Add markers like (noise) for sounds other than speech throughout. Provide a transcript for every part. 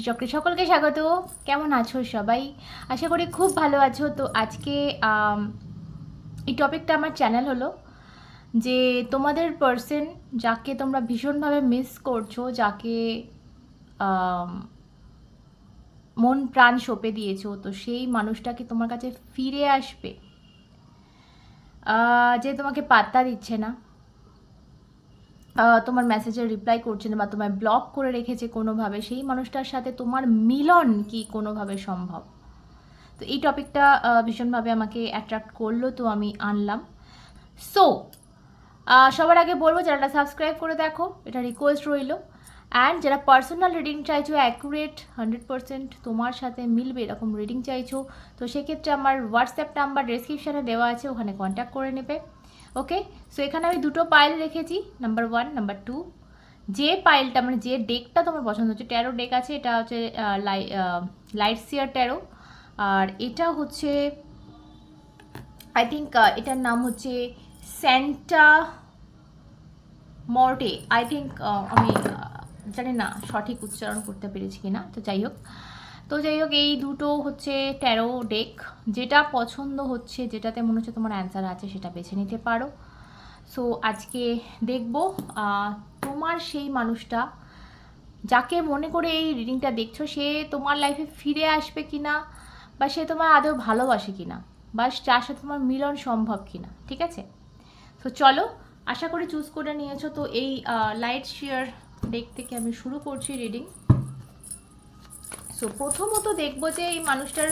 শ্রীচক্রে সকলকে স্বাগত। কেমন আছো সবাই? আশা করি খুব ভালো আছো। তো আজকে এই টপিকটা আমার চ্যানেল হলো যে তোমাদের পার্সন যাকে তোমরা ভীষণভাবে মিস করছ, যাকে মন প্রাণ সঁপে দিয়েছ, তো সেই মানুষটা কি তোমার কাছে ফিরে আসবে। যে তোমাকে পাত্তা দিচ্ছে না। তোমার মেসেজের রিপ্লাই করছে না বা তোমায় ব্লক করে রেখেছে কোনোভাবে, সেই মানুষটার সাথে তোমার মিলন কি কোনোভাবে সম্ভব? তো এই টপিকটা ভীষণভাবে আমাকে অ্যাট্রাক্ট করল, তো আমি আনলাম। সো সবার আগে বলব, যারা সাবস্ক্রাইব করে দেখো, এটা রিকোয়েস্ট রইল। অ্যান্ড যারা পার্সোনাল রিডিং চাইছো অ্যাকুরেট হান্ড্রেড পার্সেন্ট তোমার সাথে মিলবে, এরকম রিডিং চাইছো, তো সেক্ষেত্রে আমার হোয়াটসঅ্যাপ নাম্বার ডেসক্রিপশানে দেওয়া আছে, ওখানে কন্ট্যাক্ট করে নেবে। ওকে সো এখানে আমি দুটো পাইল রেখেছি নাম্বার ওয়ান নাম্বার টু যে পাইলটা মানে যে ডেকটা তোমার পছন্দ হচ্ছে ট্যারো ডেক আছে, এটা হচ্ছে লাইট সিয়ার ট্যারো আর এটা হচ্ছে আই থিঙ্ক এটার নাম হচ্ছে স্যান্টা মর্টে আই থিঙ্ক আমি জানি না সঠিক উচ্চারণ করতে পেরেছি কিনা, তো যাই হোক। তো যাই হোক, এই দুটো হচ্ছে ট্যারো ডেক যেটা পছন্দ হচ্ছে, যেটাতে মনে হচ্ছে তোমার অ্যান্সার আছে, সেটা বেছে নিতে পারো। সো আজকে দেখব তোমার সেই মানুষটা, যাকে মনে করে এই রিডিংটা দেখছ, সে তোমার লাইফে ফিরে আসবে কি না বা সে তোমার আদৌ ভালোবাসে কি না বা যার সাথে তোমার মিলন সম্ভব কি না ঠিক আছে? তো চলো, আশা করি চুজ করে নিয়েছো। তো এই লাইট শেয়ার ডেক থেকে আমি শুরু করছি রিডিং সো প্রথমত দেখব যে এই মানুষটার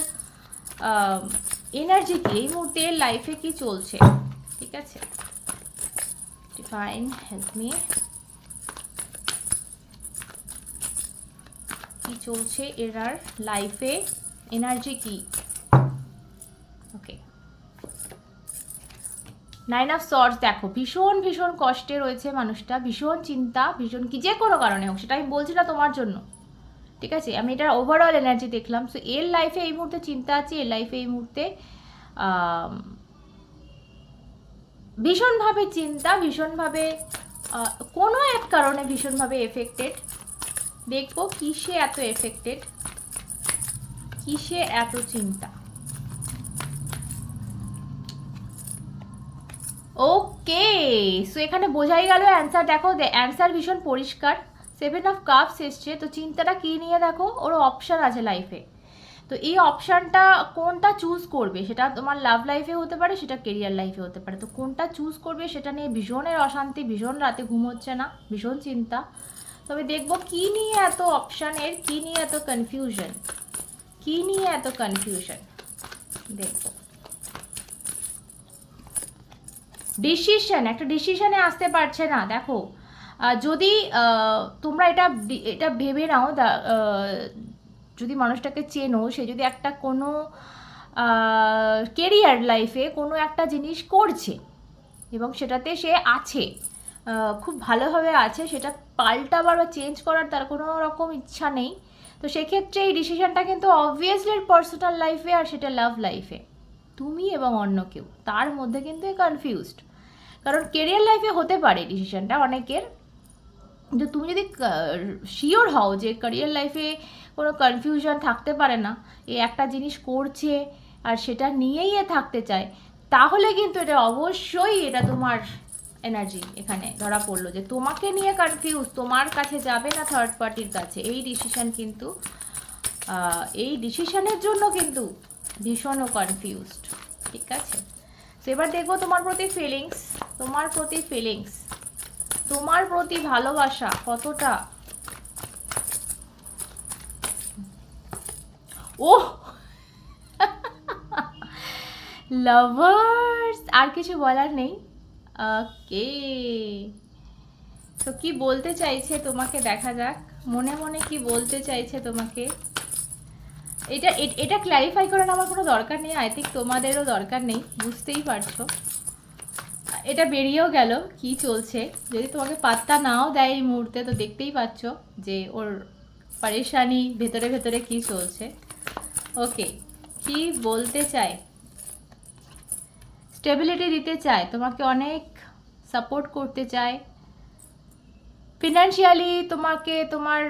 এনার্জি কি, এই মুহূর্তে লাইফে কি চলছে? ঠিক আছে? ডিফাইন হেল্প মি কি চলছে এরার লাইফে এনার্জি কি? ওকে নাইন অফ সর্স দেখো, ভীষণ ভীষণ কষ্টে রয়েছে মানুষটা, ভীষণ চিন্তা, ভীষণ কি যে কোনো কারণে হোক, সেটা আমি বলছি না তোমার জন্য। ঠিক আছে? আমি এটার ওভারঅল এনার্জি দেখলাম। সো এর লাইফে এই মুহূর্তে চিন্তা আছে, এর লাইফে এই মুহূর্তে ভীষণভাবে চিন্তা, ভীষণভাবে কোনো এক কারণে ভীষণভাবে এফেক্টেড দেখব কিসে এত এফেক্টেড কিসে এত চিন্তা? ওকে সো এখানে বোঝাই গেল অ্যান্সার দেখো অ্যান্সার ভীষণ পরিষ্কার। সেভেন অফ কাপস এসছে, তো চিন্তাটা কী নিয়ে দেখো? ওর অপশান আছে লাইফে তো এই অপশানটা কোনটা চুজ করবে? সেটা তোমার লাভ লাইফে হতে পারে, সেটা কেরিয়ার লাইফে হতে পারে। তো কোনটা চুজ করবে সেটা নিয়ে ভীষণের অশান্তি, ভীষণ রাতে ঘুম হচ্ছে না, ভীষণ চিন্তা। তবে দেখব কি নিয়ে এত অপশানের কি নিয়ে এত কনফিউশন কি নিয়ে এত কনফিউশন দেখব। ডিসিশন একটা ডিসিশনে আসতে পারছে না, দেখো। যদি তোমরা এটা এটা ভেবে নাও যদি মানুষটাকে চেনো, সে যদি একটা কোনো কেরিয়ার লাইফে কোনো একটা জিনিস করছে এবং সেটাতে সে আছে খুব ভালোভাবে আছে, সেটা পাল্টাবার বা চেঞ্জ করার তার কোনো রকম ইচ্ছা নেই, তো সেক্ষেত্রে এই ডিসিশানটা কিন্তু অবভিয়াসলি পার্সোনাল লাইফে আর সেটা লাভ লাইফে তুমি এবং অন্য কেউ, তার মধ্যে কিন্তু কনফিউজড কারণ কেরিয়ার লাইফে হতে পারে ডিসিশানটা অনেকের কিন্তু তুমি যদি শিওর হও যে ক্যারিয়ার লাইফে কোনো কনফিউশন থাকতে পারে না, এ একটা জিনিস করছে আর সেটা নিয়েই এ থাকতে চায়, তাহলে কিন্তু এটা অবশ্যই এটা তোমার এনার্জি এখানে ধরা পড়ল যে তোমাকে নিয়ে কনফিউজ তোমার কাছে যাবে না থার্ড পার্টির কাছে। এই ডিসিশন কিন্তু এই ডিসিশনের জন্য কিন্তু ভীষণও কনফিউজড ঠিক আছে? তো এবার দেখব তোমার প্রতি ফিলিংস তোমার প্রতি ফিলিংস তোমার প্রতি ভালোবাসা কতটা? ও লাভার্স (laughs) আর কিছু বলার নেই? ওকে তো কি বলতে চাইছে তোমাকে দেখা যাক? মনে মনে কি বলতে চাইছে তোমাকে? এটা এটা ক্ল্যারিফাই করার আমার কোনো দরকার নেই। আই থিঙ্ক তোমাদেরও দরকার নেই। বুঝতেই পারছ। এটা বেরিয়েও গেল, কি চলছে? যদি তোমাকে পাত্তা নাও দেয় এই মুহূর্তে, তো দেখতেই পাচ্ছ যে ওর পারেশানি ভেতরে ভেতরে কি চলছে। ওকে, কি বলতে চায়? স্টেবিলিটি দিতে চায়, তোমাকে অনেক সাপোর্ট করতে চায়। ফিনান্সিয়ালি তোমাকে তোমার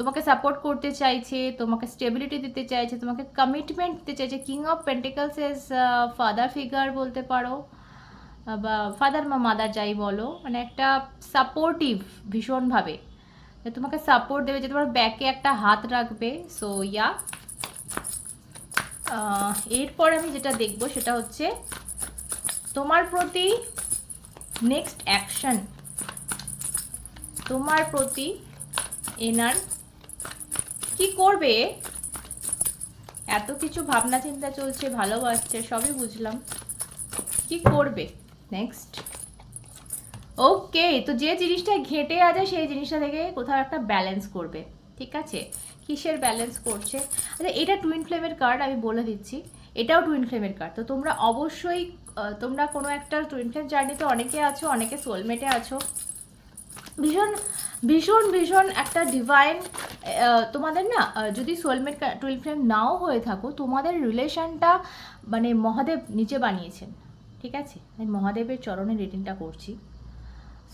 তোমাকে সাপোর্ট করতে চাইছে, তোমাকে স্টেবিলিটি দিতে চাইছে, তোমাকে কমিটমেন্ট দিতে চাইছে। King of pentacles ace father figure বলতে পারো বা ফাদার বা মাদার যাই বলো মানে একটা সাপোর্টিভ ভীষণভাবে। তোমাকে সাপোর্ট দেবে যে তোমার ব্যাকে একটা হাত রাখবে। সো ইয়া এরপর আমি যেটা দেখব সেটা হচ্ছে তোমার প্রতি নেক্সট অ্যাকশন তোমার প্রতি এনার কি করবে? এত কিছু ভাবনা চিন্তা চলছে, ভালোবাসছে, সবই বুঝলাম। কি করবে? নেক্সট ওকে তো যে জিনিসটা ঘেটে আছে, সেই জিনিসটা থেকে কোথাও একটা ব্যালেন্স করবে। ঠিক আছে? কিসের ব্যালেন্স করছে? আচ্ছা এটা টুইন ফ্লেমের কার্ড আমি বলে দিচ্ছি। এটাও টুইন ফ্লেমের কার্ড তো তোমরা অবশ্যই তোমরা কোনো একটা টুইন ফ্লেম জার্নিতে অনেকে আছো, অনেকে সোলমেটে আছো। ভীষণ ভীষণ ভীষণ একটা ডিভাইন তোমাদের না যদি সোলমেট টুয়েলভ ফ্লেম নাও হয়ে থাকো, তোমাদের রিলেশনটা মানে মহাদেব নিচে বানিয়েছেন, ঠিক আছে? আমি মহাদেবের চরণে রিডিংটা করছি।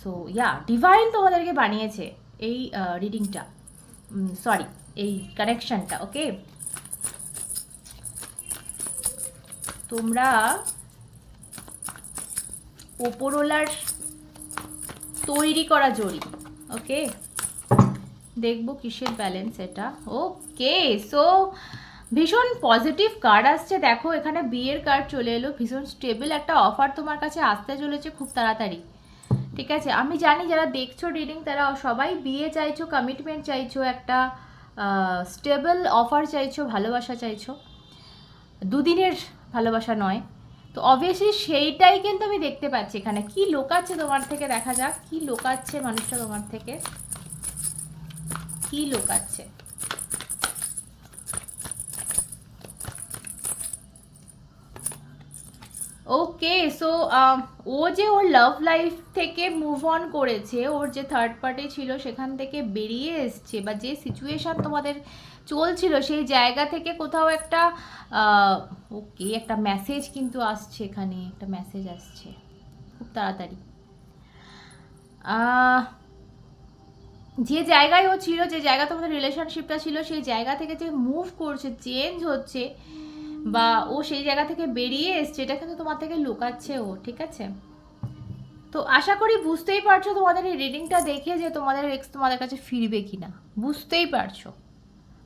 সো ইয়া ডিভাইন তোমাদেরকে বানিয়েছে এই রিডিংটা সরি এই কানেকশানটা ওকে তোমরা ওপরওয়ালার তৈরি করা জড়ি ওকে দেখব কিসের ব্যালেন্স এটা। ওকে সো ভীষণ পজিটিভ কার্ড আসছে। দেখো, এখানে বিয়ের কার্ড চলে এলো। ভীষণ স্টেবল একটা অফার তোমার কাছে আসতে চলেছে খুব তাড়াতাড়ি। ঠিক আছে? আমি জানি যারা দেখছ রিডিং তারা সবাই বিয়ে চাইছো কমিটমেন্ট চাইছো, একটা স্টেবল অফার চাইছো, ভালোবাসা চাইছো। দুদিনের ভালোবাসা নয়। তো অবভিয়াসলি সেইটাই কিন্তু আমি দেখতে পাচ্ছি এখানে। কি লোকাচ্ছে তোমার থেকে দেখা যাক। কি লোকাচ্ছে মানুষটা তোমার থেকে? কি লোকাচ্ছে? ওকে সো ও যে ওর লাভ লাইফ থেকে মুভ অন করেছে, ওর যে থার্ড পার্টি ছিল সেখান থেকে বেরিয়ে এসছে বা যে সিচুয়েশান তোমাদের চলছিল সেই জায়গা থেকে কোথাও একটা ওকে একটা মেসেজ কিন্তু আসছে এখানে, একটা মেসেজ আসছে। খুব তাড়াতাড়ি। যে জায়গায় ও ছিল, যে জায়গা তোমাদের রিলেশনশিপটা ছিল, সেই জায়গা থেকে যে মুভ করছে চেঞ্জ হচ্ছে, বা ও সেই জায়গা থেকে বেরিয়ে এসছে, এটা কিন্তু তোমার থেকে লুকাচ্ছে ও, ঠিক আছে? তো আশা করি বুঝতেই পারছ তোমাদের এই রিডিংটা দেখে যে তোমাদের এক্স তোমাদের কাছে ফিরবে কিনা। বুঝতেই পারছ।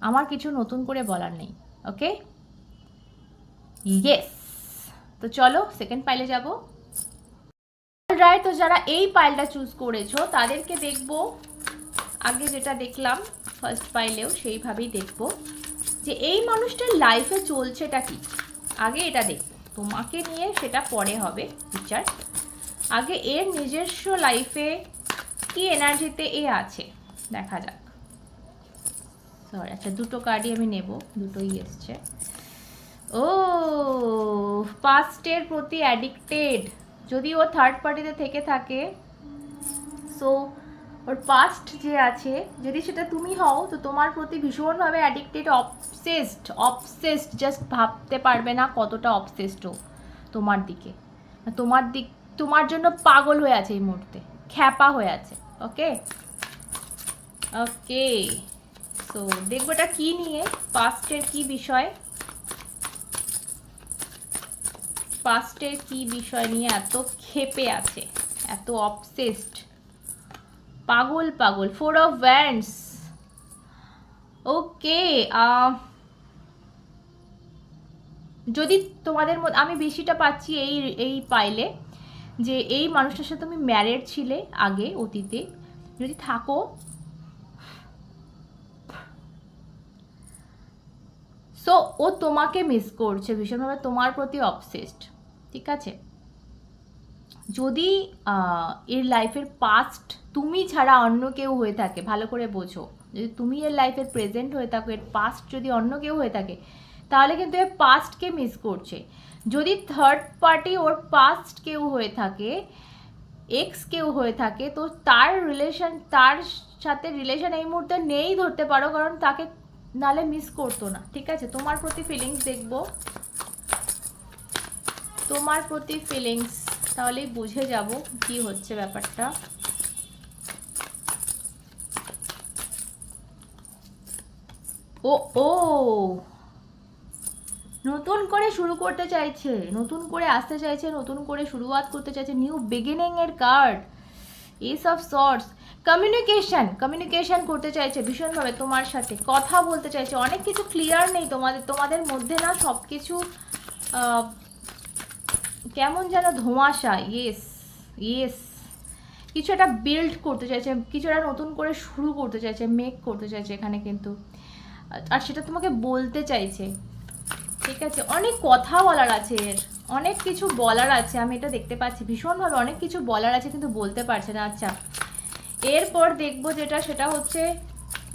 আমার কিছু নতুন করে বলার নেই ওকে ইয়েস তো চলো সেকেন্ড পাইলে যাব। রায় তো যারা এই পাইলটা চুজ করেছ, তাদেরকে দেখব আগে যেটা দেখলাম ফার্স্ট পাইলেও সেইভাবেই দেখব যে এই মানুষটার লাইফে চলছেটা কি? আগে এটা দেখব। তোমাকে নিয়ে সেটা পরে হবে বিচার আগে এর নিজস্ব লাইফে কি এনার্জিতে এ আছে? দেখা যাক। সরি আচ্ছা দুটো কার্ডই আমি নেব, দুটোই এসছে। ও পাস্টের প্রতি অ্যাডিক্টেড যদি ও থার্ড পার্টিতে থেকে থাকে সো ওর পাস্ট যে আছে, যদি সেটা তুমি হও, তো তোমার প্রতি ভীষণভাবে অ্যাডিক্টেড অবসেসড অবসেসড জাস্ট ভাবতে পারবে না কতটা অবসেসড ও তোমার দিকে। তোমার দিক, তোমার জন্য পাগল হয়ে আছে এই মুহূর্তে, খ্যাপা হয়ে আছে ওকে ওকে তো দেখব এটা কী নিয়ে পাস্টের কি বিষয়? পাস্টের কি বিষয় নিয়ে এত ক্ষেপে আছে, এত অবসেসড পাগল পাগল। ফোর অফ ভ্যান্ডস ওকে যদি তোমাদের মধ্যে, আমি বেশিটা পাচ্ছি এই এই পাইলে যে এই মানুষটার সাথে তুমি ম্যারেড ছিলে আগে, অতীতে। যদি থাকো সো ও তোমাকে মিস করছে, ভীষণভাবে তোমার প্রতি অবসেসড ঠিক আছে? যদি এর লাইফের পাস্ট তুমি ছাড়া অন্য কেউ হয়ে থাকে, ভালো করে বোঝো, যদি তুমি এর লাইফের প্রেজেন্ট হয়ে থাকো, এর পাস্ট যদি অন্য কেউ হয়ে থাকে, তাহলে কিন্তু এর পাস্টকে মিস করছে। যদি থার্ড পার্টি ওর পাস্ট কেউ হয়ে থাকে এক্স কেউ হয়ে থাকে, তো তার রিলেশন তার সাথে রিলেশন এই মুহূর্তে নেই ধরতে পারো, কারণ তাকে নালে মিস করতো না। ঠিক আছে? তোমার প্রতি ফিলিংস দেখব। তোমার প্রতি ফিলিংস তাহলেই বুঝে যাব কি হচ্ছে ব্যাপারটা। ও ও! নতুন করে শুরু করতে চাইছে, নতুন করে আসতে চাইছে, নতুন করে শুরুয়াত করতে চাইছে নিউ বিগিনিং এর card ace of swords communication communication করতে চাইছে ভীষণভাবে তোমার সাথে, কথা বলতে চাইছে, অনেক কিছু ক্লিয়ার নেই তোমাদের তোমাদের মধ্যে না সব কিছু কেমন যেন ধোঁয়াশা ইয়েস ইয়েস কিছু একটা বিল্ড করতে চাইছে, কিছু একটা নতুন করে শুরু করতে চাইছে মেক করতে চাইছে এখানে কিন্তু। আর সেটা তোমাকে বলতে চাইছে। ঠিক আছে, অনেক কথা বলার আছে এর। অনেক কিছু বলার আছে, আমি এটা দেখতে পাচ্ছি। ভীষণভাবে অনেক কিছু বলার আছে, কিন্তু বলতে পারছে না। আচ্ছা এরপর দেখব যেটা, সেটা হচ্ছে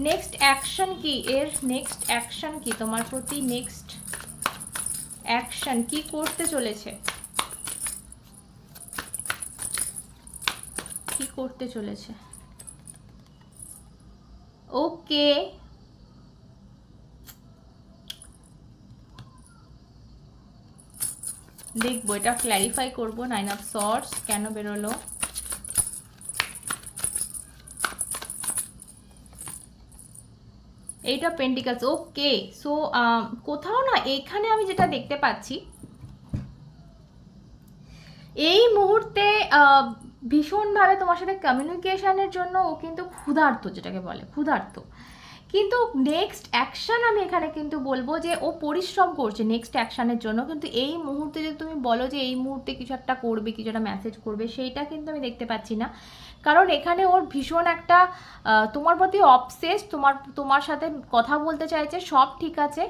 নেক্সট অ্যাকশন কি? এর নেক্সট অ্যাকশন কি? তোমার প্রতি নেক্সট অ্যাকশন কি করতে চলেছে? করতে চলেছে। ওকে দেখব, এটা ক্ল্যারিফাই করব নাইন অফ সর্টস কেন বেরোলো? এইটা পেন্টিকালস ওকে সো কোথাও না, এখানে আমি যেটা দেখতে পাচ্ছি, এই মুহূর্তে ভীষণভাবে তোমার সাথে কমিউনিকেশানের জন্য ও কিন্তু ক্ষুধার্ত যেটাকে বলে, ক্ষুধার্ত। কিন্তু নেক্সট অ্যাকশন আমি এখানে কিন্তু বলব যে ও পরিশ্রম করছে নেক্সট অ্যাকশানের জন্য। কিন্তু এই মুহূর্তে যদি তুমি বলো যে এই মুহূর্তে কিছু একটা করবে, কিছু একটা মেসেজ করবে, সেইটা কিন্তু আমি দেখতে পাচ্ছি না। কারণ এখানে ওর ভীষণ একটা তোমার প্রতি অবসেস তোমার তোমার সাথে কথা বলতে চাইছে, সব ঠিক আছে।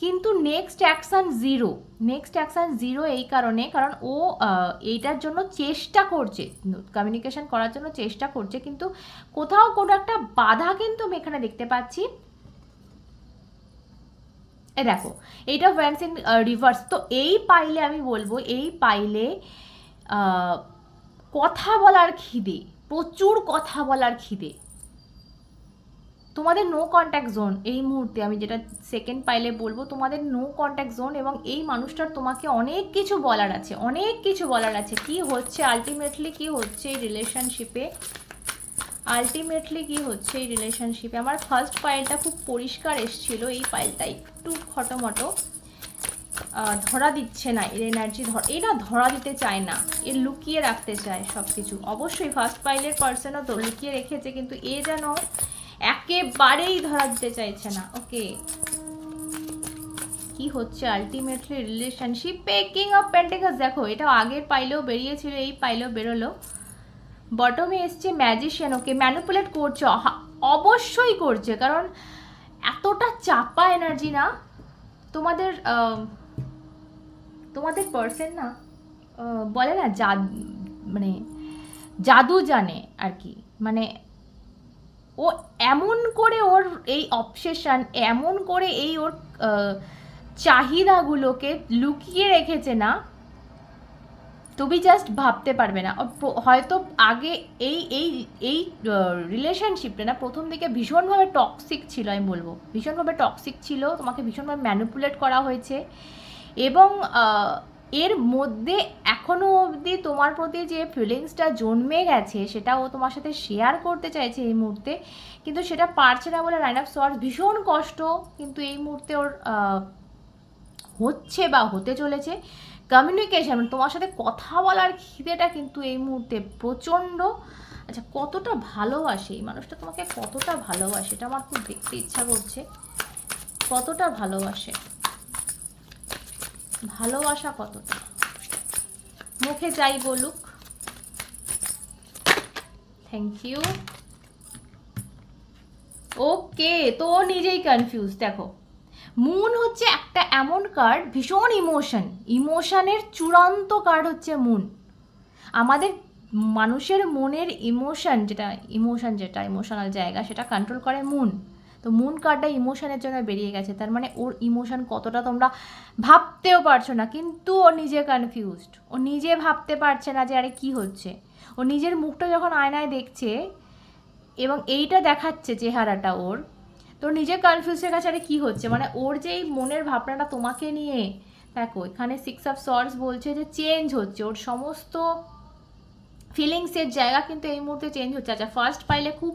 কিন্তু next action zero next action zero এই কারণে, কারণ ও এইটার জন্য চেষ্টা করছে কমিউনিকেশন করার জন্য চেষ্টা করছে, কিন্তু কোথাও কোনো একটা বাধা কিন্তু আমি এখানে দেখতে পাচ্ছি। দেখো, এইটা ওয়ান্স ইন রিভার্স তো এই পাইলে আমি বলব, এই পাইলে কথা বলার খিদে, প্রচুর কথা বলার খিদে। তোমাদের নো কন্ট্যাক্ট জোন এই মুহূর্তে আমি যেটা সেকেন্ড পাইলে বলব, তোমাদের নো কন্ট্যাক্ট জোন এবং এই মানুষটার তোমাকে অনেক কিছু বলার আছে, অনেক কিছু বলার আছে। কি হচ্ছে আলটিমেটলি কি হচ্ছে এই রিলেশনশিপে আলটিমেটলি কি হচ্ছে এই রিলেশনশিপে আমার ফার্স্ট পাইলটা খুব পরিষ্কার এসছিল, এই পাইলটা একটু খটোমটো। ধরা দিচ্ছে না, এর এনার্জি ধর এরা ধরা দিতে চায় না, এ লুকিয়ে রাখতে চায় সব কিছু অবশ্যই ফার্স্ট পাইলের পার্সনও তো লুকিয়ে রেখেছে, কিন্তু এ যেন একেবারেই ধরা দিতে চাইছে না। ওকে। কি হচ্ছে আলটিমেটলি রিলেশনশিপ পেকিং অফ পেন্টিকাস দেখো এটা আগের পাইলেও বেরিয়েছিল, এই পাইলেও বেরোলো। বটমে এসছে ম্যাজিশিয়ান ওকে ম্যানুপুলেট করছে অবশ্যই করছে, কারণ এতটা চাপা এনার্জি না। তোমাদের তোমাদের পার্সন না বলে না, জাদ মানে জাদু জানে আর কি। মানে ও এমন করে ওর এই অবসেশন এমন করে এই ওর চাহিদাগুলোকে লুকিয়ে রেখেছে না তুমি জাস্ট ভাবতে পারবে না। হয়তো আগে এই এই এই রিলেশনশিপটা না, প্রথম দিকে ভীষণভাবে টক্সিক ছিল, আমি বলব। ভীষণভাবে টক্সিক ছিল, তোমাকে ভীষণভাবে ম্যানিপুলেট করা হয়েছে এবং এর মধ্যে এখনও অবধি তোমার প্রতি যে ফিলিংসটা জন্মে গেছে সেটা ও তোমার সাথে শেয়ার করতে চাইছে এই মুহূর্তে, কিন্তু সেটা পারছে না বলে লাইন অফ সর্ট ভীষণ কষ্ট, কিন্তু এই মুহূর্তে ওর হচ্ছে বা হতে চলেছে। কমিউনিকেশন তোমার সাথে কথা বলার খিদেটা কিন্তু এই মুহূর্তে প্রচণ্ড। আচ্ছা কতটা ভালোবাসে? এই মানুষটা তোমাকে কতটা ভালোবাসে? এটা আমার খুব দেখতে ইচ্ছা করছে। কতটা ভালোবাসে? ভালোবাসা কতটা? মুখে যাই বলুক। থ্যাংক ইউ ওকে তো নিজেই কনফিউজ দেখো। মুন হচ্ছে একটা এমন কার্ড ভীষণ ইমোশন ইমোশনের চূড়ান্ত কার্ড হচ্ছে মুন আমাদের মানুষের মনের ইমোশন যেটা ইমোশন যেটা ইমোশনাল জায়গা, সেটা কন্ট্রোল করে মুন তো মুন কার্ডটা ইমোশনের জন্য বেরিয়ে গেছে। তার মানে ওর ইমোশন কতটা তোমরা ভাবতেও পারছ না, কিন্তু ও নিজে কনফিউজড ও নিজে ভাবতে পারছে না যে, আরে, কি হচ্ছে? ও নিজের মুখটা যখন আয়নায় দেখছে এবং এইটা দেখাচ্ছে চেহারাটা ওর, তো নিজে কনফিউজ হয়ে গেছে, আরে, কী হচ্ছে? মানে ওর যে এই মনের ভাবনাটা তোমাকে নিয়ে, দেখো, এখানে সিক্স অফ সর্স বলছে যে চেঞ্জ হচ্ছে। ওর সমস্ত ফিলিংসের জায়গা কিন্তু এই মুহূর্তে চেঞ্জ হচ্ছে। আচ্ছা ফার্স্ট পাইলে খুব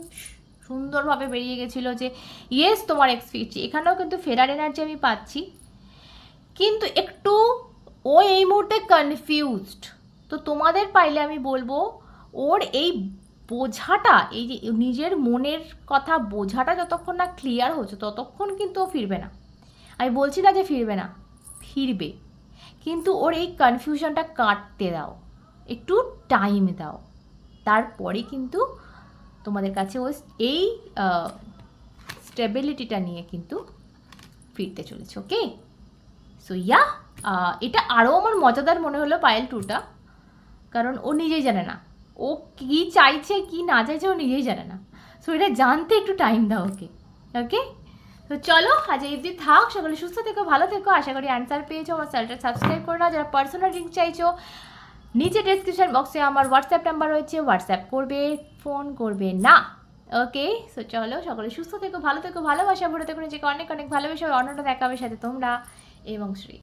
সুন্দরভাবে বেরিয়ে গেছিল যে ইয়েস তোমার এক্স ফিরছে। এখানেও কিন্তু ফেরার এনার্জি আমি পাচ্ছি। কিন্তু একটু, ও এই মুহূর্তে কনফিউজড তো তোমাদের পাইলে আমি বলব, ওর এই বোঝাটা, এই যে নিজের মনের কথা বোঝাটা যতক্ষণ না ক্লিয়ার হচ্ছে, ততক্ষণ কিন্তু ও ফিরবে না। আমি বলছি না যে ফিরবে না, ফিরবে। কিন্তু ওর এই কনফিউশনটা কাটতে দাও, একটু টাইম দাও। তারপরে কিন্তু তোমাদের কাছে ও এই স্টেবিলিটিটা নিয়ে কিন্তু ফিরতে চলেছে ওকে সো ইয়া এটা আরও আমার মজাদার মনে হলো পায়েল টুটা কারণ ও নিজেই জানে না। ও কি চাইছে, কি না চাইছে, ও নিজেই জানে না। সো এটা জানতে একটু টাইম দাও ওকে ওকে তো চলো, আজ এই অবধি থাক, সকলে সুস্থ থেকো, ভালো থেকো। আশা করি অ্যান্সার পেয়েছ, আমার চ্যানেলটা সাবস্ক্রাইব করে নাও যারা পার্সোনাল লিঙ্ক চাইছো, নিচে ডেসক্রিপশন বক্সে আমার হোয়াটসঅ্যাপ নাম্বার রয়েছে হোয়াটসঅ্যাপ করবে। ফোন করবে না। ওকে সো চলো, সকলে সুস্থ থেকো, ভালো থেকো, ভালোবাসা, ভরে থেকো নিজেকে অনেক অনেক ভালোবেসে। অন্যটা দেখাবে সাথে তোমরা এবং শ্রী।